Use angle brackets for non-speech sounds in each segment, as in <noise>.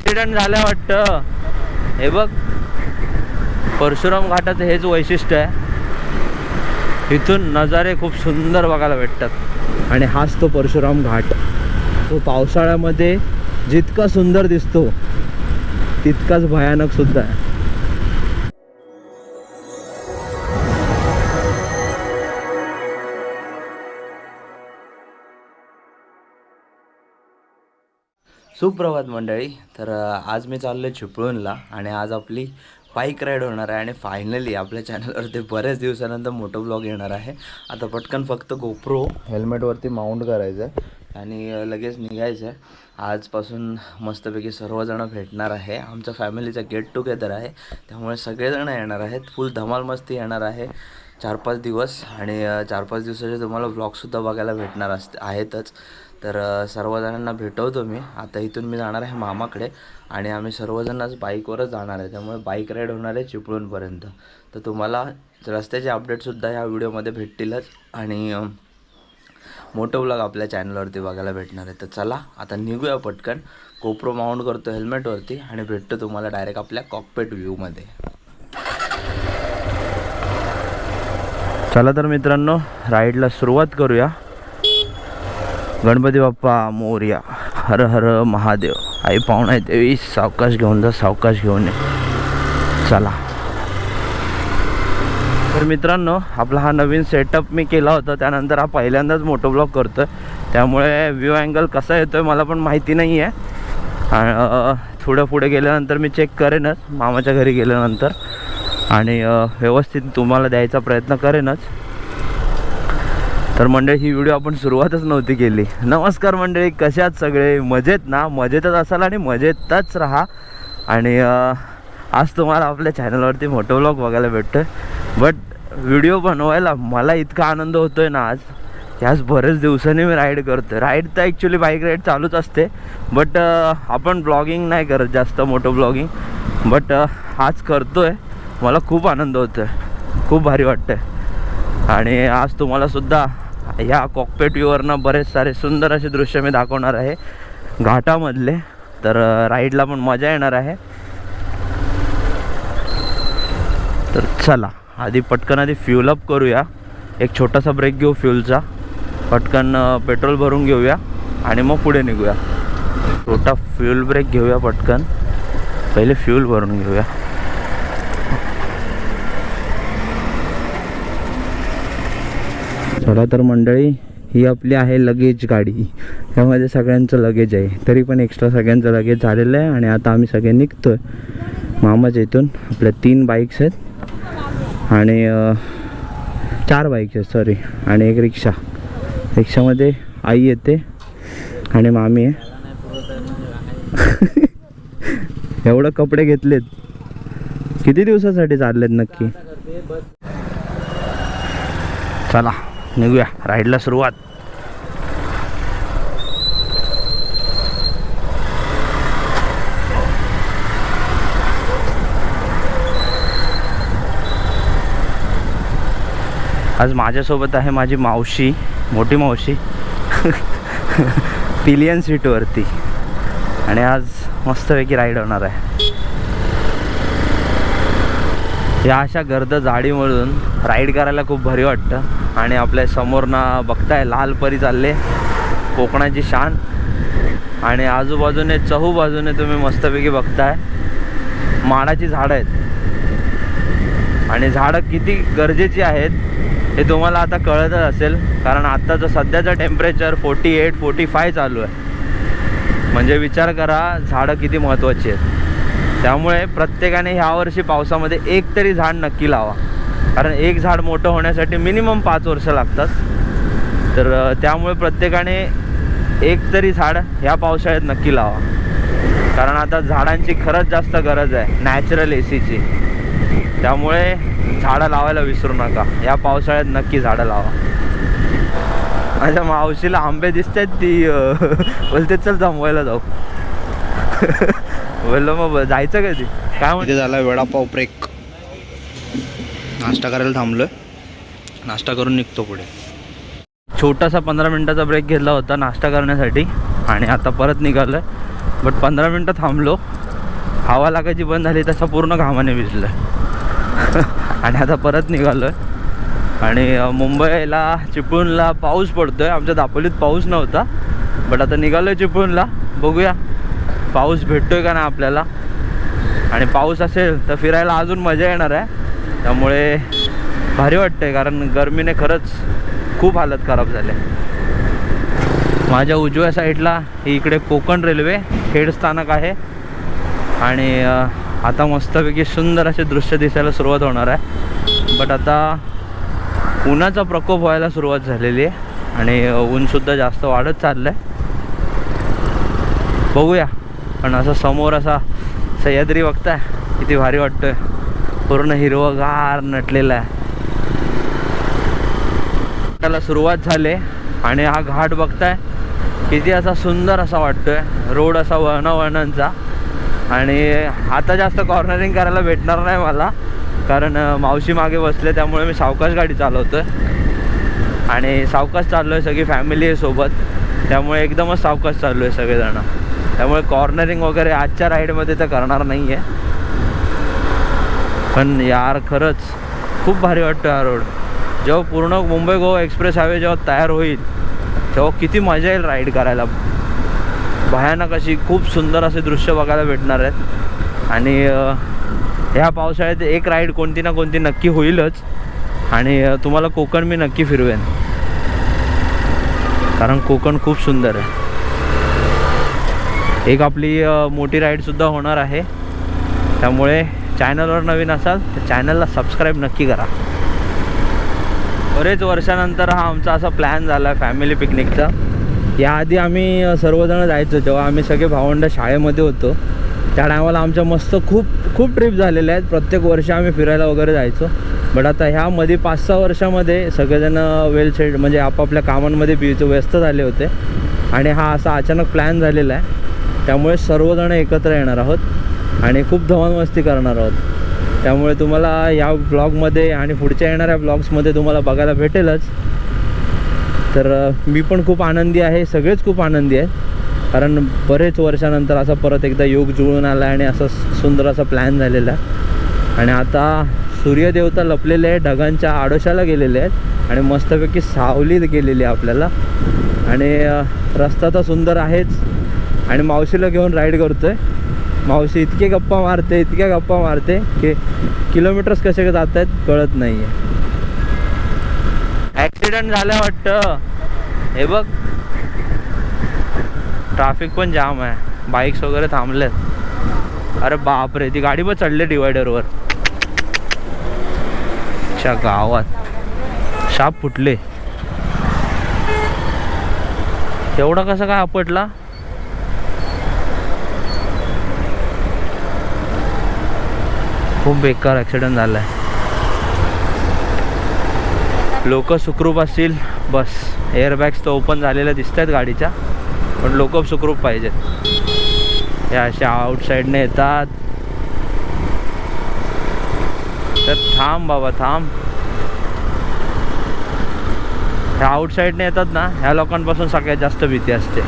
Accident झाला वाटतं. हे बघ. परशुराम घाटाचं हेच वैशिष्ट्य आहे. इथून नजारे खूप सुंदर बघायला भेटतात. आणि हाच तो परशुराम घाट. तो पावसाळ्यामध्ये जितका सुंदर दिसतो तितकाच भयानक सुद्धा आहे. सुप्रभात मंडळी. तर आज मी चाललो आहे चिपळूणला आणि आज आपली बाईक राईड होणार आहे आणि फायनली आपल्या चॅनलवरती बऱ्याच दिवसानंतर मोठं ब्लॉग येणार आहे. आता पटकन फक्त गोप्रो हेल्मेटवरती माउंट करायचं आहे आणि लगेच निघायचं आहे आजपासून मस्तपैकी सर्वजणं भेटणार आहे. आमच्या फॅमिलीचा गेट टुगेदर आहे. त्यामुळे सगळेजण येणार आहेत. फुल धमाल मस्ती येणार आहे. चार पाच दिवस आणि चार पाच दिवसाचे तुम्हाला ब्लॉगसुद्धा बघायला भेटणार असते आहेतच. तर सर्वजणांना भेटवतो मी. आता इथून मी जाणार आहे मामाकडे आणि आम्ही सर्वजणच बाईकवरच जाणार आहे. त्यामुळे बाईक राईड होणार आहे चिपळूणपर्यंत. तर तुम्हाला रस्त्याचे अपडेटसुद्धा ह्या व्हिडिओमध्ये भेटतीलच आणि अ, मोठं ब्लॉग आपल्या चॅनलवरती बघायला भेटणार आहे. तर चला आता निघूया पटकन. कोप्रो माउंट करतो हेल्मेटवरती आणि भेटतो तुम्हाला डायरेक्ट आपल्या कॉकपेट व्ह्यूमध्ये चला तर मित्रांनो राईडला सुरुवात करूया. गणपती बाप्पा मोर्या हर हर महादेव. आई पाहुणा देवी सावकाश घेऊन जा सावकाश घेऊन ये. चला. तर मित्रांनो आपला हा नवीन सेटअप मी केला होता. त्यानंतर हा पहिल्यांदाच मोटो ब्लॉग करतो त्यामुळे व्ह्यू अँगल कसा येतो आहे मला पण माहिती नाही आहे आणि थोडं पुढे गेल्यानंतर मी चेक करेनच. मामाच्या घरी गेल्यानंतर. आणि व्यवस्थित तुम्हाला द्यायचा प्रयत्न करेनच. तर मंडळी ही व्हिडिओ आपण सुरुवातच नव्हती केली. नमस्कार मंडळी कशात सगळे? मजेत ना? मजेतच असाल आणि मजेतच राहा. आणि आज तुम्हाला आपल्या चॅनलवरती मोठं व्लॉग बघायला भेटतो आहे बट व्हिडिओ बनवायला मला इतका आनंद होतो आहे ना आज. की आज बरेच दिवसांनी मी राईड करतो राईड तर ॲक्च्युली बाईक राईड चालूच असते. बट आपण ब्लॉगिंग नाही करत जास्त मोठं ब्लॉगिंग बट आज करतो आहे मला खूप आनंद होतो आहे खूप भारी वाटतं आहे आणि आज तुम्हाला सुद्धा या कॉकपेट व्ह्यूवरनं बरेच सारे सुंदर असे दृश्य मी दाखवणार आहे. घाटामधले. तर राईडला पण मजा येणार आहे. तर चला आधी पटकन आधी फ्यूल अप करूया. एक छोटासा ब्रेक घेऊ फ्यूलचा पटकन पेट्रोल भरून घेऊया आणि मग पुढे निघूया. छोटा फ्यूल ब्रेक घेऊया पटकन. पहिले फ्यूल भरून घेऊया. चला तर मंडळी ही आपली आहे लगेज गाडी. त्यामध्ये सगळ्यांचं लगेज आहे. तरी पण एक्स्ट्रा सगळ्यांचं लगेज झालेलं आहे आणि आता आम्ही सगळे निघतोय. मामाच्या इथून. आपल्या तीन बाईक्स आहेत. आणि चार बाईक्स आहेत सॉरी आणि एक रिक्षा. रिक्षामध्ये आई येते आणि मामी आहे. <laughs> एवढं कपडे घेतलेत. किती दिवसासाठी चाललेत नक्की? चला. निघूया. राईडला सुरुवात. आज माझ्यासोबत आहे माझी मावशी मोठी मावशी. <laughs> पिलियन सीटवरती आणि आज मस्तपैकी राईड होणार आहे. या अशा गर्द झाडीमधून राईड करायला खूप भारी वाटतं. आणि आपल्या समोरनं बघताय लाल परी चालले. कोकणाची शान. आणि आजूबाजूने चहू बाजूने तुम्ही मस्तपैकी बघताय. माडाची झाडं आहेत. आणि झाडं किती गरजेची आहेत हे तुम्हाला आता कळतच असेल. कारण आत्ताचं सध्याचं temperature forty eight forty five चालू आहे. म्हणजे विचार करा झाडं किती महत्त्वाची आहेत. त्यामुळे प्रत्येकाने ह्यावर्षी पावसामध्ये एक तरी झाड नक्की लावा. कारण एक झाड मोठं होण्यासाठी मिनिमम पाच वर्ष लागतात. तर त्यामुळे प्रत्येकाने एक तरी झाड ह्या पावसाळ्यात नक्की लावा. कारण आता झाडांची खरंच जास्त गरज आहे नॅचरल ए सीची त्यामुळे झाडं लावायला विसरू नका. या पावसाळ्यात नक्की झाडं लावा. माझ्या मावशीला आंबे दिसतात ती <laughs> बोलते चल जमवायला जाऊ. <laughs> बोललो मग जायचं कधी? काय म्हणते झाला वडापाव ब्रेक नाश्ता करायला थांबलोय. नाश्ता करून निघतो पुढे. छोटासा पंधरा मिनिटाचा ब्रेक घेतला होता नाश्ता करण्यासाठी आणि आता परत निघालोय. बट पंधरा मिनटं थांबलो. हवा लागायची बंद झाली तसा पूर्ण घामाने भिजलं <laughs> आणि आता परत निघालो आणि मुंबईला चिपळूणला पाऊस पडतोय. आमच्या दापोलीत पाऊस नव्हता. बट आता निघालो आहे चिपळूणला. बघूया. पाऊस भेटतोय का नाही आपल्याला. आणि पाऊस असेल तर फिरायला अजून मजा येणार आहे. त्यामुळे भारी वाटतंय कारण गरमीने खरंच खूप हालत खराब झाले. माझ्या उजव्या साईडला इकडे कोकण रेल्वे खेड स्थानक आहे. आणि आता मस्तपैकी सुंदर असे दृश्य दिसायला सुरुवात होणार आहे. बट आता उन्हाचा प्रकोप व्हायला सुरुवात झालेली आहे. आणि ऊनसुद्धा जास्त वाढत चाललं आहे बघूया. पण असं समोर असा सह्याद्री बघताय किती भारी वाटतोय. पूर्ण हिरवगार नटलेला आहे. त्याला सुरुवात झाली आणि हा घाट बघताय किती असा सुंदर असा वाटतोय. रोड असा वळणा वळणांचा आणि आता जास्त कॉर्नरिंग करायला भेटणार नाही मला कारण मावशी मागे बसले त्यामुळे मी सावकाश गाडी चालवतोय. आणि सावकाश चाललो आहे सगळी फॅमिली आहे सोबत. त्यामुळे एकदमच सावकाश चाललो आहे सगळेजण. त्यामुळे कॉर्नरिंग वगैरे आजच्या राईडमध्ये तर करणार नाही आहे पण यार खरंच खूप भारी वाटतो हा रोड जेव्हा पूर्ण मुंबई गोवा एक्सप्रेस हायवे जेव्हा तयार होईल तेव्हा किती मजा येईल राईड करायला. भयानक अशी खूप सुंदर असे दृश्य बघायला भेटणार आहेत. आणि ह्या पावसाळ्यात एक राईड कोणती ना कोणती नक्की होईलच. आणि तुम्हाला कोकण मी नक्की फिरवेन. कारण कोकण खूप सुंदर आहे. एक आपली मोठी राईडसुद्धा होणार आहे. त्यामुळे चॅनलवर नवीन असाल तर चॅनलला सबस्क्राईब नक्की करा. बरेच वर्षानंतर हा आमचा असा प्लॅन झाला आहे फॅमिली पिकनिकचा. याआधी आम्ही सर्वजण जायचो जेव्हा आम्ही सगळे भावंड शाळेमध्ये होतो. त्या टायमाला आमच्या मस्त खूप खूप ट्रिप झालेल्या आहेत. प्रत्येक वर्षी आम्ही फिरायला वगैरे जायचो. बट आता ह्यामध्ये पाच सहा वर्षामध्ये सगळेजण वेल सेट म्हणजे आपापल्या कामांमध्ये बी व्यस्त झाले होते. आणि हा असा अचानक प्लॅन झालेला आहे. त्यामुळे सर्वजण एकत्र येणार आहोत. आणि खूप धमालमस्ती करणार आहोत. त्यामुळे तुम्हाला या ब्लॉगमध्ये आणि पुढच्या येणाऱ्या ब्लॉग्समध्ये तुम्हाला बघायला भेटेलच. तर मी पण खूप आनंदी आहे सगळेच खूप आनंदी आहे कारण बरेच वर्षानंतर असा परत एकदा योग जुळून आला आणि असा सुंदर असा प्लॅन झालेला आहे. आणि आता सूर्यदेवता लपलेले आहे ढगांच्या आडोशाला गेलेले आहेत आणि मस्तपैकी सावली गेलेली आहे आपल्याला. आणि रस्ता तर सुंदर आहेच. आणि मावशीला घेऊन राईड करतो आहे मावशी इतके गप्पा मारते इतक्या गप्पा मारते की किलोमीटर्स कसे जात आहेत कळत नाही आहे ॲक्सिडेंट झालं वाटतं. हे बघ. ट्रॅफिक पण जाम आहे. बाईक्स वगैरे थांबलेत. अरे बापरे ती गाडी पण चढले डिवायडरवर च्या गावात. शाप फुटले. एवढा कसं काय आपटला? खूप बेकार ॲक्सिडेंट झाला आहे लोक सुखरूप असतील बस. एअरबॅग्स तर ओपन झालेल्या दिसत आहेत गाडीच्या पण लोक सुखरूप पाहिजेत. हे अशा आउटसाईडने येतात. तर थांब बाबा थांब. ह्या आउटसाईडने येतात ना ह्या लोकांपासून सगळ्यात जास्त भीती असते.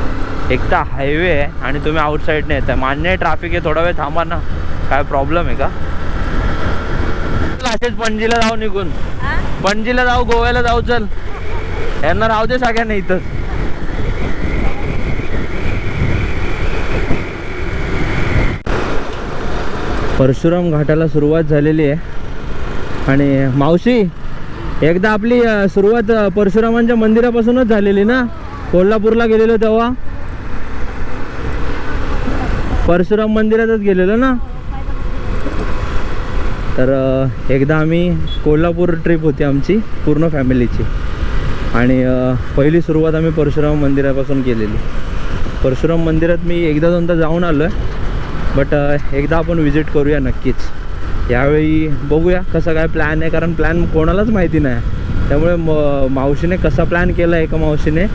एक तर हायवे आहे आणि तुम्ही आउटसाईडने येत आहे मान्य ट्रॅफिक आहे थोडा वेळ थांबा ना. काय प्रॉब्लेम आहे का? असेच पणजीला जाऊ निघून. पणजीला जाऊ गोव्याला जाऊ चल. यांना राहू दे सगळ्यांना इथंच. परशुराम घाटाला सुरुवात झालेली आहे. आणि मावशी एकदा आपली सुरुवात परशुरामांच्या मंदिरापासूनच झालेली ना? कोल्हापूरला गेलेलो तेव्हा. परशुराम मंदिरातच गेलेलो ना? तर एकदा आम्ही कोल्हापूर ट्रिप होती आमची पूर्ण फॅमिलीची. आणि पहिली सुरुवात आम्ही परशुराम मंदिरापासून केलेली. परशुराम मंदिरात मी एकदा दोनदा जाऊन आलो आहे बट एकदा आपण विजिट करूया नक्कीच. यावेळी बघूया कसं काय प्लॅन आहे कारण प्लॅन कोणालाच माहिती नाही. त्यामुळे म मावशीने कसा प्लॅन केला आहे एका मावशीने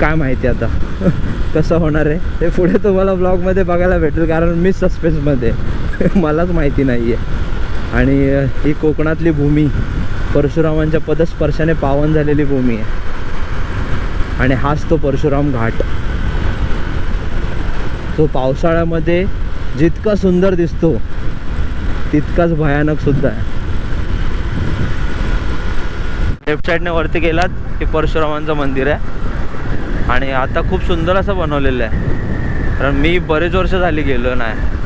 काय माहिती आता. <laughs> कसं होणार आहे ते पुढे तुम्हाला ब्लॉगमध्ये बघायला भेटेल कारण मी सस्पेन्समध्ये <laughs> मलाच माहिती नाही आहे आणि ही कोकणातली भूमी परशुरामांच्या पदस्पर्शाने पावन झालेली भूमी आहे. आणि हाच तो परशुराम घाट. तो पावसाळ्यामध्ये जितका सुंदर दिसतो तितकाच भयानक सुद्धा आहे. लेफ्ट साईडने वरती गेलात हे परशुरामांचं मंदिर आहे. आणि आता खूप सुंदर असं बनवलेलं आहे. कारण मी बरेच वर्ष झाली गेलो नाही.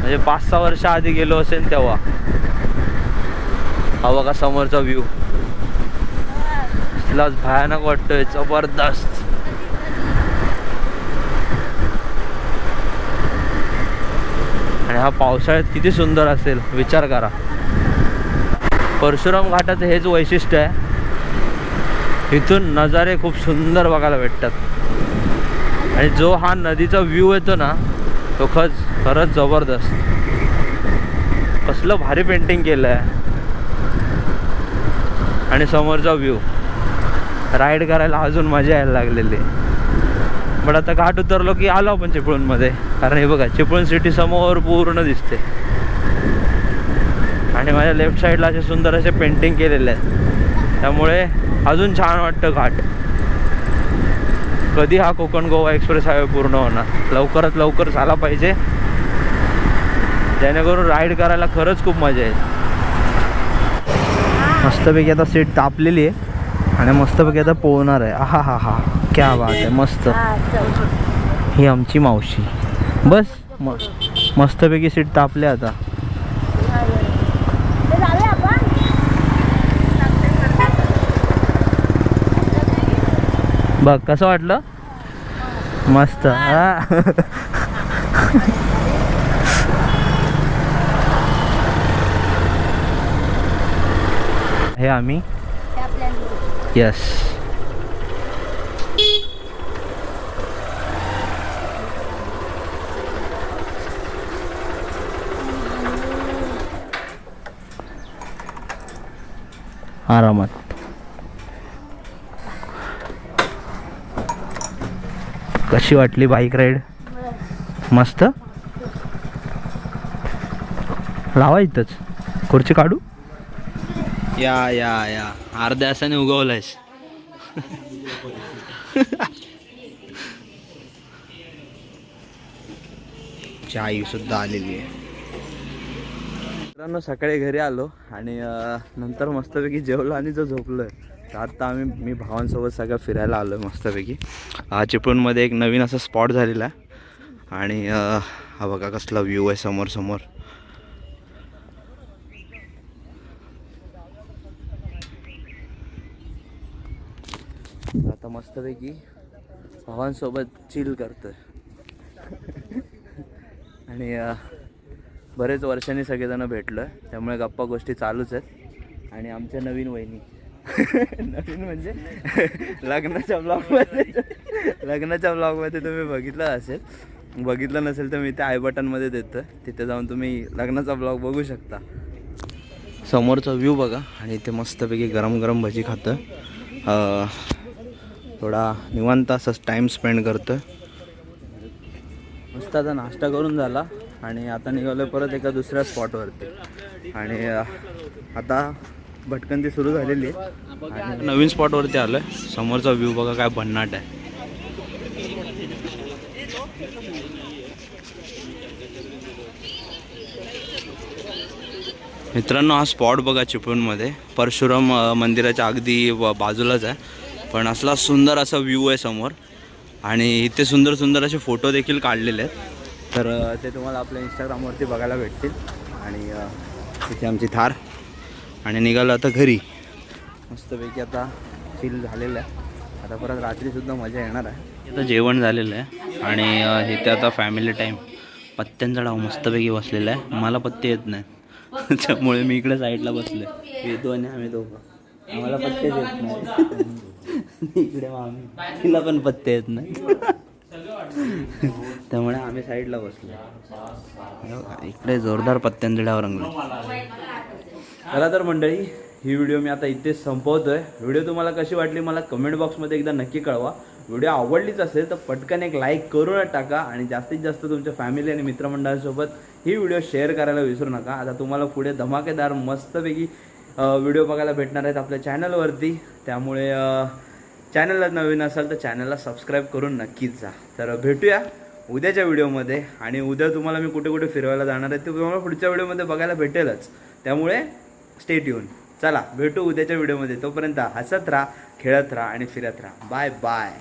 म्हणजे पाच सहा वर्ष आधी गेलो असेल तेव्हा. हा बघा समोरचा व्ह्यू तिलाच भयानक वाटतोय जबरदस्त. आणि हा पावसाळ्यात किती सुंदर असेल विचार करा. परशुराम घाटाचं हेच वैशिष्ट्य आहे. इथून नजारे खूप सुंदर बघायला भेटतात. आणि जो हा नदीचा व्ह्यू येतो ना तो खच खरंच जबरदस्त. कसलं भारी पेंटिंग केलं आहे आणि समोरचा व्ह्यू राईड करायला अजून मजा यायला लागलेली. बट आता घाट उतरलो की आलो आपण चिपळूणमध्ये. कारण हे बघा चिपळूण सिटी समोर पूर्ण दिसते. आणि माझ्या लेफ्ट साईडला असे सुंदर असे पेंटिंग केलेले आहेत. त्यामुळे अजून छान वाटतं घाट. कधी हा कोकण गोवा एक्सप्रेस हायवे पूर्ण होणार? लवकरात लवकर झाला पाहिजे. जेणेकरून राईड करायला खरंच खूप मजा येईल. मस्तपैकी आता सीट तापलेली आहे आणि मस्तपैकी आता पोहणार आहे. आहा हा हा क्या बात आहे मस्त. ही आमची मावशी. बस म मस्तपैकी सीट तापले आता. बघ कसं वाटलं? मस्त. हा. <laughs> हे आम्ही. यस आरामात. कशी वाटली बाईक राईड मस्त? लावा इथंच. खुर्ची काढू? या या या. अर्ध्या असाने उगवलायस. चाई सुद्धा आलेली आहे. मित्रांनो सकाळी घरी आलो आणि नंतर मस्तपैकी जेवलो आणि जो झोपलो आहे तर आत्ता आम्ही मी भावांसोबत सगळं फिरायला आलो आहे मस्तपैकी चिपळूणमध्ये एक नवीन असा स्पॉट झालेला आहे. आणि हा बघा कसला व्ह्यू आहे समोर समोर. मस्तपैकी भावांसोबत चिल करतोय. आणि बरेच वर्षांनी सगळेजण भेटलो आहे त्यामुळे गप्पा गोष्टी चालूच आहेत. आणि आमच्या नवीन वहिनी. <laughs> नवीन म्हणजे लग्नाच्या ब्लॉगमध्ये लग्नाच्या ब्लॉगमध्ये तुम्ही बघितलं असेल. बघितलं नसेल तर मी ते आय बटनमध्ये देतो तिथे जाऊन तुम्ही लग्नाचा ब्लॉग बघू शकता. समोरचा व्ह्यू बघा. आणि इथे मस्तपैकी गरम गरम भजी खातं थोडा निवांत असाच टाईम स्पेंड करतो मस्त आता नाश्ता करून झाला आणि आता निघालो परत एका दुसऱ्या स्पॉटवरती आणि आता भटकंती सुरू झालेली आहे. आणि नवीन स्पॉटवरती आलो आहे समोरचा व्ह्यू बघा काय भन्नाट आहे. मित्रांनो हा स्पॉट बघा चिपळूणमध्ये. परशुराम मंदिराच्या अगदी ब- बाजूलाच आहे. पण असला सुंदर असा व्ह्यू आहे समोर. आणि इथे सुंदर सुंदर असे फोटो देखील काढलेले आहेत. तर ते तुम्हाला आपल्या इंस्टाग्रामवरती बघायला भेटतील. आणि इथे आमची थार. आणि निघालो आता घरी. मस्तपैकी आता फील झालेलं आहे. आता परत रात्रीसुद्धा मजा येणार आहे. आता जेवण झालेलं आहे. आणि इथे आता फॅमिली टाईम पत्त्यांचा डाव मस्तपैकी बसलेला आहे. मला पत्ते येत नाही त्यामुळे मी इकडे साईडला बसले येतो आणि आम्ही दोघं. आम्हाला पत्तेच येत नाही इकडे मामी. तिला पण पत्ते येत नाही त्यामुळे आम्ही साईडला बसलो. इकडे जोरदार पत्त्यांजड्यावर रंगलो चला तर मंडळी ही व्हिडिओ मी आता इथेच संपवतोय. व्हिडिओ तुम्हाला कशी वाटली मला कमेंट बॉक्समध्ये एकदा नक्की कळवा. व्हिडिओ आवडलीच असेल तर पटकन एक लाईक करूनच टाका आणि जास्तीत जास्त तुमच्या फॅमिली आणि मित्रमंडळांसोबत ही व्हिडिओ शेअर करायला विसरू नका. आता तुम्हाला पुढे धमाकेदार मस्तपैकी व्हिडिओ बघायला भेटणार आहेत आपल्या चॅनलवरती. त्यामुळे चॅनलला नवीन असाल तर चॅनलला सबस्क्राईब करून नक्कीच जा. तर भेटूया उद्याच्या व्हिडिओमध्ये. आणि उद्या तुम्हाला मी कुठे कुठे फिरवायला जाणार आहे ते तुम्हाला पुढच्या व्हिडिओमध्ये बघायला भेटेलच. त्यामुळे स्टेट येऊन चला भेटू उद्याच्या व्हिडिओमध्ये. तोपर्यंत हसत राहा खेळत राहा आणि फिरत राहा. Bye bye